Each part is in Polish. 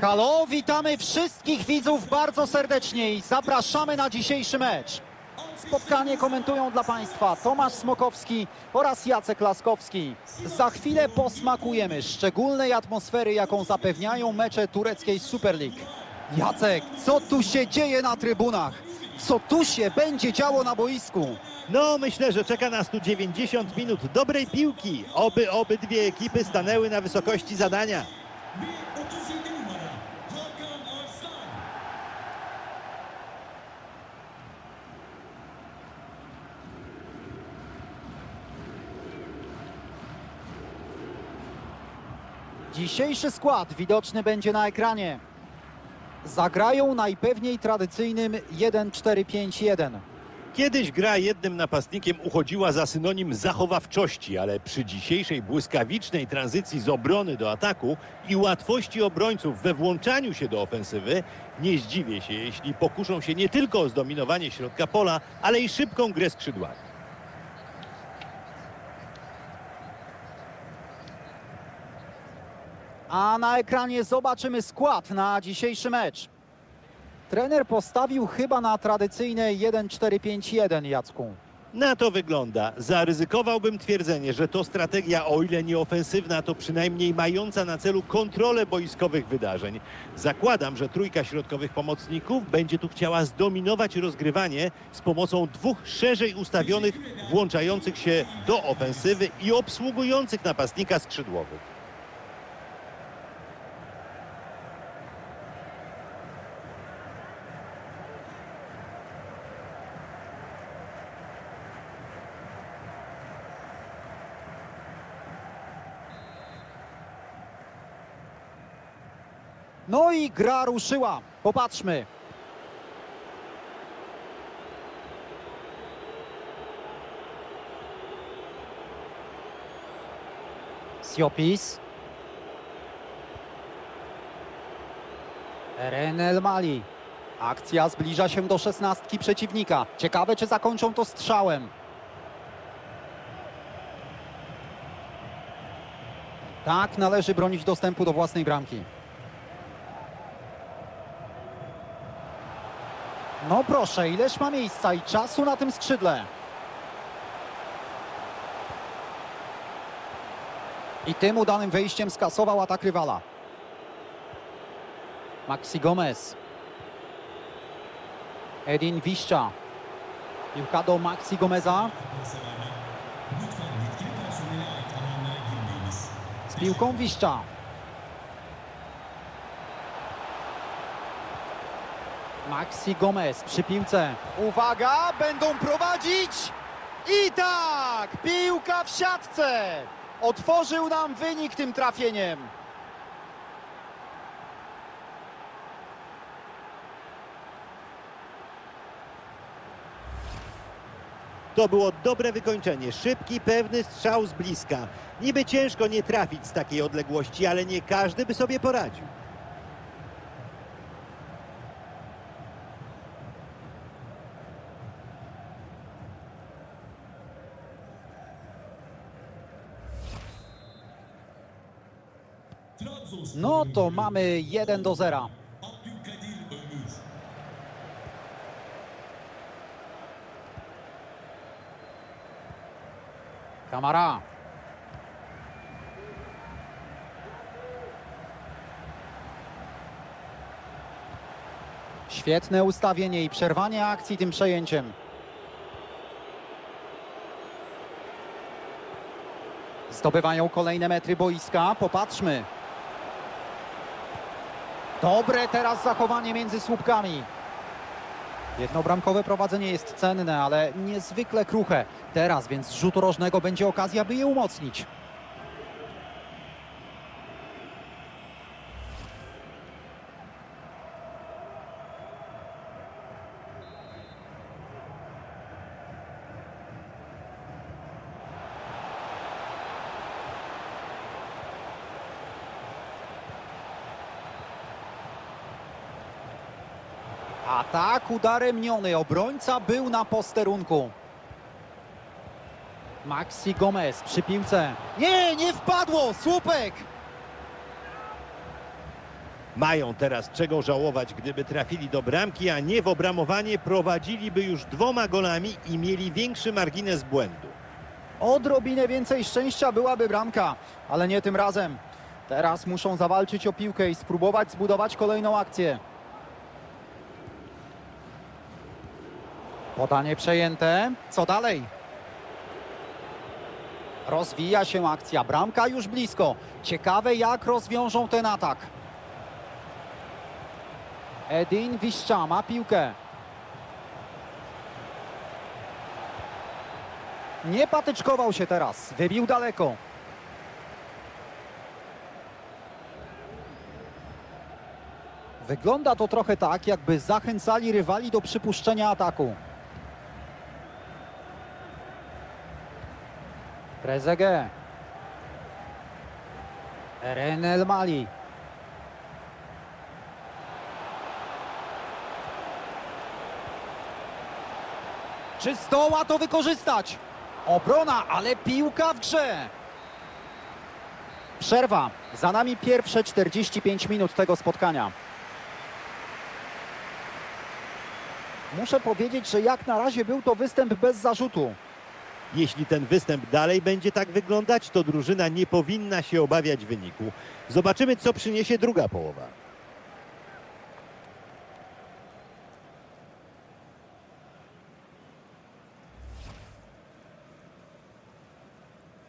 Halo, witamy wszystkich widzów bardzo serdecznie i zapraszamy na dzisiejszy mecz. Spotkanie komentują dla Państwa Tomasz Smokowski oraz Jacek Laskowski. Za chwilę posmakujemy szczególnej atmosfery, jaką zapewniają mecze tureckiej Super League. Jacek, co tu się dzieje na trybunach? Co tu się będzie działo na boisku? No, myślę, że czeka nas tu 90 minut dobrej piłki. Oby obydwie ekipy stanęły na wysokości zadania. Dzisiejszy skład widoczny będzie na ekranie. Zagrają najpewniej tradycyjnym 1-4-5-1. Kiedyś gra jednym napastnikiem uchodziła za synonim zachowawczości, ale przy dzisiejszej błyskawicznej tranzycji z obrony do ataku i łatwości obrońców we włączaniu się do ofensywy, nie zdziwię się, jeśli pokuszą się nie tylko o zdominowanie środka pola, ale i szybką grę skrzydłami. A na ekranie zobaczymy skład na dzisiejszy mecz. Trener postawił chyba na tradycyjne 1-4-5-1, Jacku. Na to wygląda. Zaryzykowałbym twierdzenie, że to strategia, o ile nie ofensywna, to przynajmniej mająca na celu kontrolę boiskowych wydarzeń. Zakładam, że trójka środkowych pomocników będzie tu chciała zdominować rozgrywanie z pomocą dwóch szerzej ustawionych, włączających się do ofensywy i obsługujących napastnika skrzydłowych. No i gra ruszyła. Popatrzmy. Siopis. Eren El Mali. Akcja zbliża się do szesnastki przeciwnika. Ciekawe, czy zakończą to strzałem. Tak, należy bronić dostępu do własnej bramki. No proszę, ileż ma miejsca i czasu na tym skrzydle. I tym udanym wejściem skasował atak rywala. Maxi Gomez. Edin Wiszcza. Piłka do Maxi Gomeza. Z piłką Wiszcza. Maxi Gomez przy piłce. Uwaga, będą prowadzić. I tak, piłka w siatce. Otworzył nam wynik tym trafieniem. To było dobre wykończenie. Szybki, pewny strzał z bliska. Niby ciężko nie trafić z takiej odległości, ale nie każdy by sobie poradził. No to mamy 1 do 0. Abdülkadir Ömür. Kamara. Świetne ustawienie i przerwanie akcji tym przejęciem. Zdobywają kolejne metry boiska. Popatrzmy. Dobre teraz zachowanie między słupkami. Jednobramkowe prowadzenie jest cenne, ale niezwykle kruche. Teraz więc z rzutu rożnego będzie okazja, by je umocnić. A tak udaremniony obrońca był na posterunku. Maxi Gomez przy piłce. Nie, nie wpadło! Słupek! Mają teraz czego żałować, gdyby trafili do bramki, a nie w obramowanie prowadziliby już dwoma golami i mieli większy margines błędu. Odrobinę więcej szczęścia byłaby bramka, ale nie tym razem. Teraz muszą zawalczyć o piłkę i spróbować zbudować kolejną akcję. Podanie przejęte. Co dalej? Rozwija się akcja. Bramka już blisko. Ciekawe jak rozwiążą ten atak. Edin Wiszcza ma piłkę. Nie patyczkował się teraz. Wybił daleko. Wygląda to trochę tak, jakby zachęcali rywali do przypuszczenia ataku. Trezeguet. Renel Mali. Czy zdoła to wykorzystać? Obrona, ale piłka w grze. Przerwa. Za nami pierwsze 45 minut tego spotkania. Muszę powiedzieć, że jak na razie był to występ bez zarzutu. Jeśli ten występ dalej będzie tak wyglądać, to drużyna nie powinna się obawiać wyniku. Zobaczymy, co przyniesie druga połowa.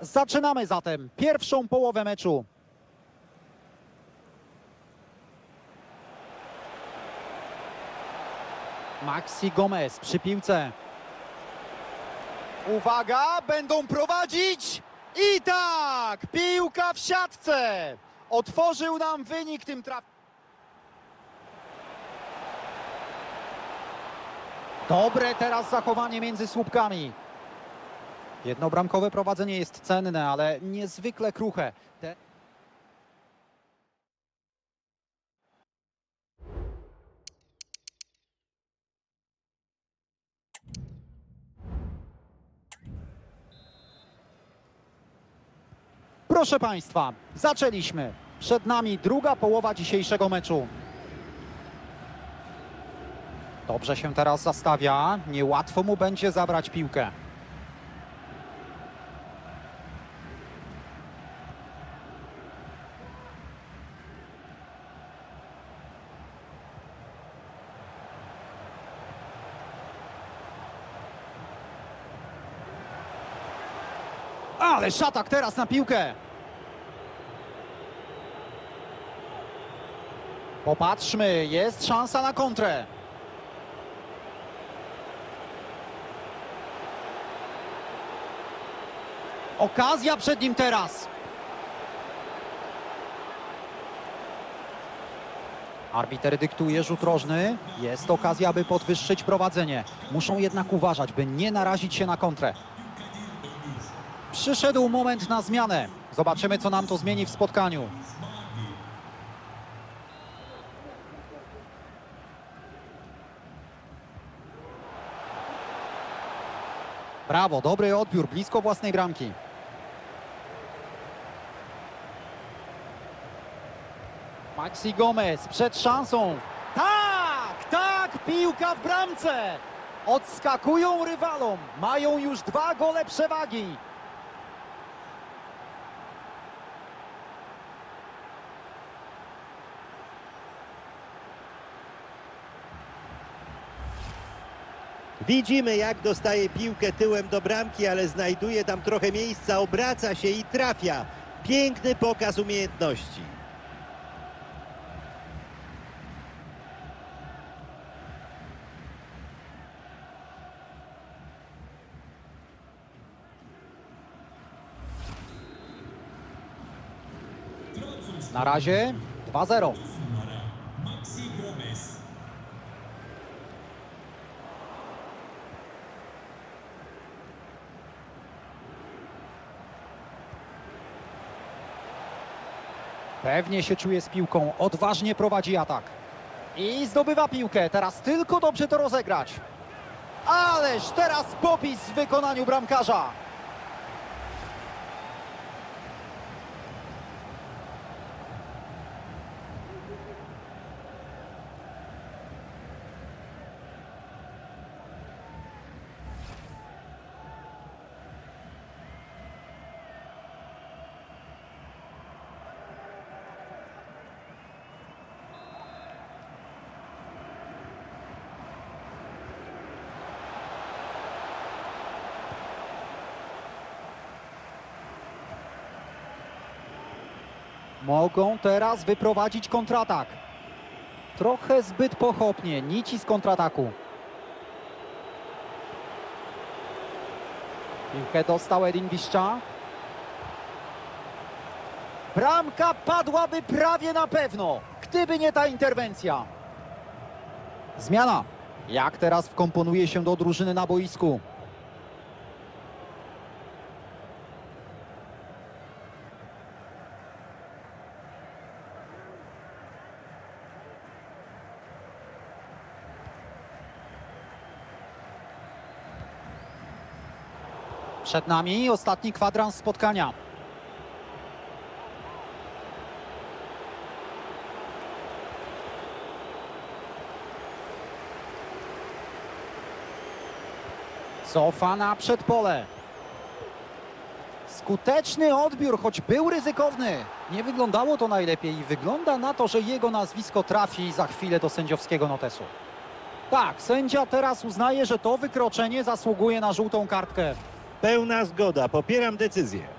Zaczynamy zatem pierwszą połowę meczu. Maxi Gomez przy piłce. Uwaga, będą prowadzić i tak, piłka w siatce. Otworzył nam wynik tym traf. Dobre teraz zachowanie między słupkami. Jednobramkowe prowadzenie jest cenne, ale niezwykle kruche. Te... Proszę Państwa, zaczęliśmy. Przed nami druga połowa dzisiejszego meczu. Dobrze się teraz zastawia. Niełatwo mu będzie zabrać piłkę. Szatak teraz na piłkę. Popatrzmy, jest szansa na kontrę. Okazja przed nim teraz. Arbiter dyktuje rzut rożny. Jest okazja, by podwyższyć prowadzenie. Muszą jednak uważać, by nie narazić się na kontrę. Przyszedł moment na zmianę. Zobaczymy, co nam to zmieni w spotkaniu. Brawo, dobry odbiór, blisko własnej bramki. Maxi Gomez przed szansą. Tak, tak, piłka w bramce. Odskakują rywalom. Mają już dwa gole przewagi. Widzimy, jak dostaje piłkę tyłem do bramki, ale znajduje tam trochę miejsca, obraca się i trafia. Piękny pokaz umiejętności. Na razie 2-0. Pewnie się czuje z piłką, odważnie prowadzi atak. I zdobywa piłkę, teraz tylko dobrze to rozegrać. Ależ teraz popis w wykonaniu bramkarza. Mogą teraz wyprowadzić kontratak. Trochę zbyt pochopnie, nici z kontrataku. Piłkę dostał Edin Wiszcza. Bramka padłaby prawie na pewno, gdyby nie ta interwencja. Zmiana. Jak teraz wkomponuje się do drużyny na boisku? Przed nami ostatni kwadrans spotkania. Cofa na przedpole. Skuteczny odbiór, choć był ryzykowny. Nie wyglądało to najlepiej i wygląda na to, że jego nazwisko trafi za chwilę do sędziowskiego notesu. Tak, sędzia teraz uznaje, że to wykroczenie zasługuje na żółtą kartkę. Pełna zgoda, popieram decyzję.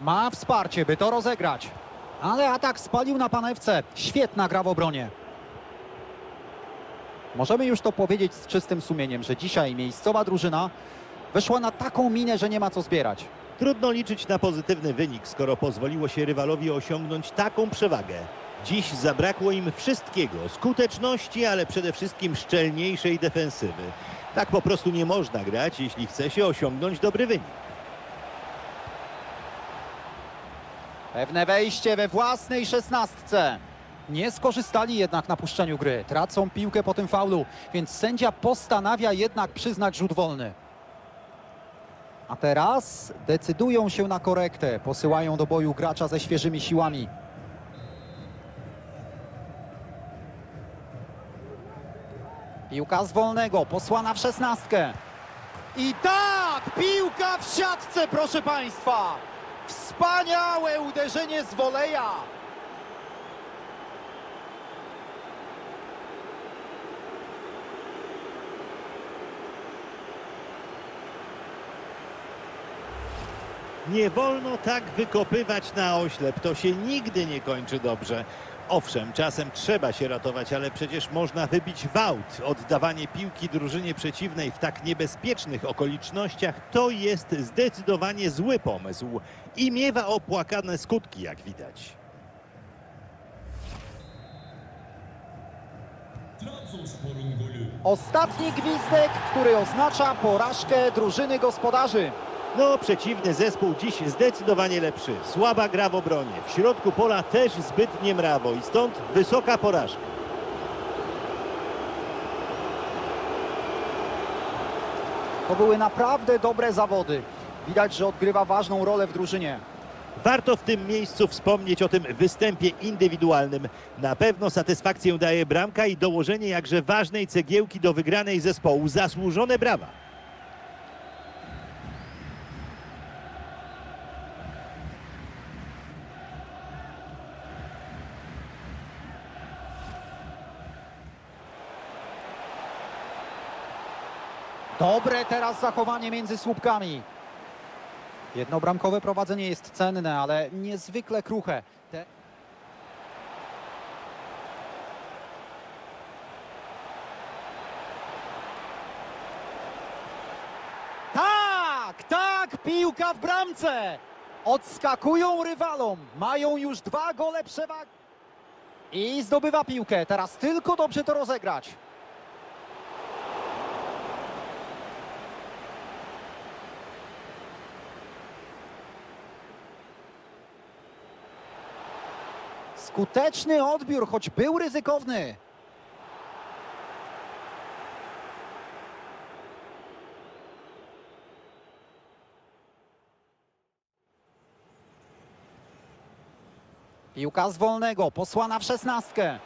Ma wsparcie, by to rozegrać. Ale atak spalił na panewce. Świetna gra w obronie. Możemy już to powiedzieć z czystym sumieniem, że dzisiaj miejscowa drużyna weszła na taką minę, że nie ma co zbierać. Trudno liczyć na pozytywny wynik, skoro pozwoliło się rywalowi osiągnąć taką przewagę. Dziś zabrakło im wszystkiego, skuteczności, ale przede wszystkim szczelniejszej defensywy. Tak po prostu nie można grać, jeśli chce się osiągnąć dobry wynik. Pewne wejście we własnej szesnastce. Nie skorzystali jednak na puszczeniu gry. Tracą piłkę po tym faulu, więc sędzia postanawia jednak przyznać rzut wolny. A teraz decydują się na korektę. Posyłają do boju gracza ze świeżymi siłami. Piłka z wolnego, posłana w szesnastkę. I tak, piłka w siatce, proszę Państwa. Wspaniałe uderzenie z woleja. Nie wolno tak wykopywać na oślep, to się nigdy nie kończy dobrze. Owszem, czasem trzeba się ratować, ale przecież można wybić wałt. Oddawanie piłki drużynie przeciwnej w tak niebezpiecznych okolicznościach to jest zdecydowanie zły pomysł i miewa opłakane skutki, jak widać. Ostatni gwizdek, który oznacza porażkę drużyny gospodarzy. No, przeciwny zespół dziś zdecydowanie lepszy. Słaba gra w obronie. W środku pola też zbyt niemrawo i stąd wysoka porażka. To były naprawdę dobre zawody. Widać, że odgrywa ważną rolę w drużynie. Warto w tym miejscu wspomnieć o tym występie indywidualnym. Na pewno satysfakcję daje bramka i dołożenie jakże ważnej cegiełki do wygranej zespołu. Zasłużone brawa. Dobre teraz zachowanie między słupkami. Jednobramkowe prowadzenie jest cenne, ale niezwykle kruche. Te... Tak, tak, piłka w bramce. Odskakują rywalom, mają już dwa gole przewagi. I zdobywa piłkę, teraz tylko dobrze to rozegrać. Skuteczny odbiór, choć był ryzykowny. Piłka z wolnego, posłana w szesnastkę.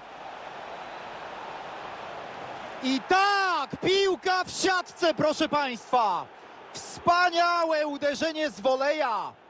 I tak, piłka w siatce, proszę Państwa. Wspaniałe uderzenie z woleja.